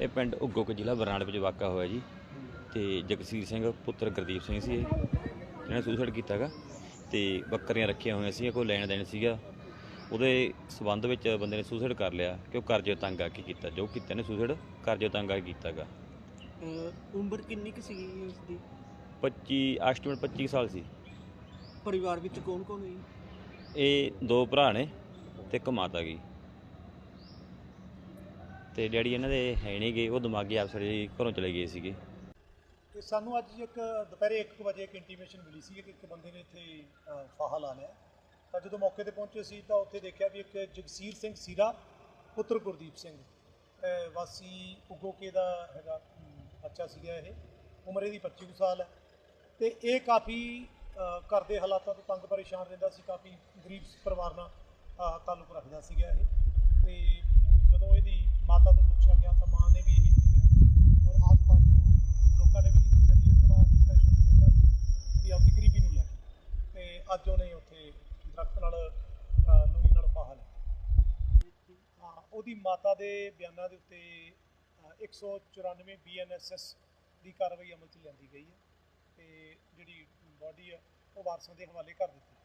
ਇਹ ਪਿੰਡ ਉਗੋਕ ਜ਼ਿਲ੍ਹਾ ਬਰਨਾਲਾ ਵਿੱਚ ਵਾਕਾ ਹੋਇਆ ਜੀ। ਤੇ ਜਗਸੀਰ ਸਿੰਘ ਪੁੱਤਰ ਗੁਰਦੀਪ ਸਿੰਘ ਸੀ ਇਹ। ਜਿਹਨੇ ਸੁਸਾਈਡ ਕੀਤਾਗਾ ਤੇ ਬੱਕਰੀਆਂ ਰੱਖੀਆਂ ਹੋਈਆਂ ਸੀ ਕੋਈ ਲੈਣ ਦੇਣ ਸੀਗਾ। ਉਹਦੇ ਸਬੰਧ ਵਿੱਚ ਬੰਦੇ ਨੇ ਸੁਸਾਈਡ ਕਰ ਲਿਆ ਕਿ ਉਹ ਕਰਜ਼ੇ ਤੰਗ ਆ ਕੇ ਕੀਤਾ। ਜੋ ਕੀਤਾ ਨੇ ਸੁਸਾਈਡ ਕਰਜ਼ੇ ਤੰਗ ਆ ਕੇ ਕੀਤਾਗਾ। ਉਮਰ ਕਿੰਨੀ ਕੁ ਸੀਗੀ ਉਸ ਦੀ 25 ਐਸਟੀਮੇਟ 25 ਸਾਲ ਸੀ। ਪਰਿਵਾਰ ਵਿੱਚ ਕੌਣ ਕੌਣ ਹੈ ਇਹ ਦੋ ਭਰਾ ਨੇ ਤੇ ਇੱਕ ਮਾਤਾ ਗਈ ਤੇ ਡੈਡੀ ਇਹਨਾਂ ਦੇ ਹੈ ਨਹੀਂ ਗਏ ਉਹ ਦਿਮਾਗੀ ਅਫਸਰ ਜੀ ਘਰੋਂ ਚਲੇ ਗਏ ਸੀਗੇ। ਤੇ ਸਾਨੂੰ ਅੱਜ ਇੱਕ ਦੁਪਹਿਰੇ 1 ਵਜੇ ਇੱਕ ਇੰਟੀਮੇਸ਼ਨ ਮਿਲੀ ਸੀ ਕਿ ਇੱਕ ਬੰਦੇ ਨੇ ਇੱਥੇ ਅ, ਫਾਹਾ ਲਾ ਲਿਆ। ਤਾਂ ਜਦੋਂ ਮੌਕੇ ਤੇ ਪਹੁੰਚੇ ਸੀ ਤਾਂ ਉੱਥੇ ਦੇਖਿਆ ਵੀ ਇੱਕ ਜਗਸੀਰ ਸਿੰਘ ਸੀਰਾ ਪੁੱਤਰ ਗੁਰਦੀਪ ਸਿੰਘ ਅ, ਵਾਸੀ ਉਗੋਕੇ ਦਾ ਹੈਗਾ ਅਮ, ਬੱਚਾ ਸੀਗਾ ਇਹ। ਉਮਰ ਇਹਦੀ 25 ਕੁ ਸਾਲ ਹੈ। ਤੇ ਇਹ ਕਾਫੀ ਅ, ਘਰ ਦੇ ਹਾਲਾਤਾਂ ਤੋਂ ਤੰਗ ਪਰੇਸ਼ਾਨ ਰਹਿੰਦਾ ਸੀ ਕਾਫੀ ਗਰੀਬ ਪਰਿਵਾਰ ਨਾਲ ਅ, ਤਾਲੁਕ ਰੱਖਦਾ ਸੀਗਾ ਇਹ ਤੇ ਜਦੋਂ ਇਹਦੀ ਮਾਤਾ ਤੋਂ ਪੁੱਛਿਆ ਗਿਆ ਤਾਂ ਮਾਂ ਨੇ ਵੀ ਇਹੀ ਦੱਸਿਆ ਔਰ ਆਸ-ਪਾਸ ਜੋ ਲੋਕਾਂ ਨੇ ਵੀ ਇਹੀ ਦੱਸਿਆ ਵੀ ਇਹ ਥੋੜਾ ਡਿਪਰੈਸ਼ਨ ਚ ਰਹਿੰਦਾ ਸੀ ਵੀ ਆਪਣੀ ਗਰੀਬੀ ਨੂੰ ਲੈ ਕੇ ਤੇ ਅੱਜ ਉਹਨੇ ਉੱਥੇ ਦਰਖਤ ਨਾਲ ਅ, ਲੂਈ ਨਾਲ ਫਾਹਾ ਲਿਆ। ਉਹਦੀ ਮਾਤਾ ਦੇ ਬਿਆਨਾਂ ਦੇ ਉੱਤੇ ਅ, 194 ਬੀਐਨਐਸਐਸ ਦੀ ਕਾਰਵਾਈ ਅਮਲ 'ਚ ਲਿਆਂਦੀ ਗਈ ਹੈ ਤੇ ਜਿਹੜੀ ਬਾਡੀ ਹੈ ਉਹ ਵਾਰਸਾਂ ਦੇ ਹਵਾਲੇ ਕਰ ਦਿੱਤੀ।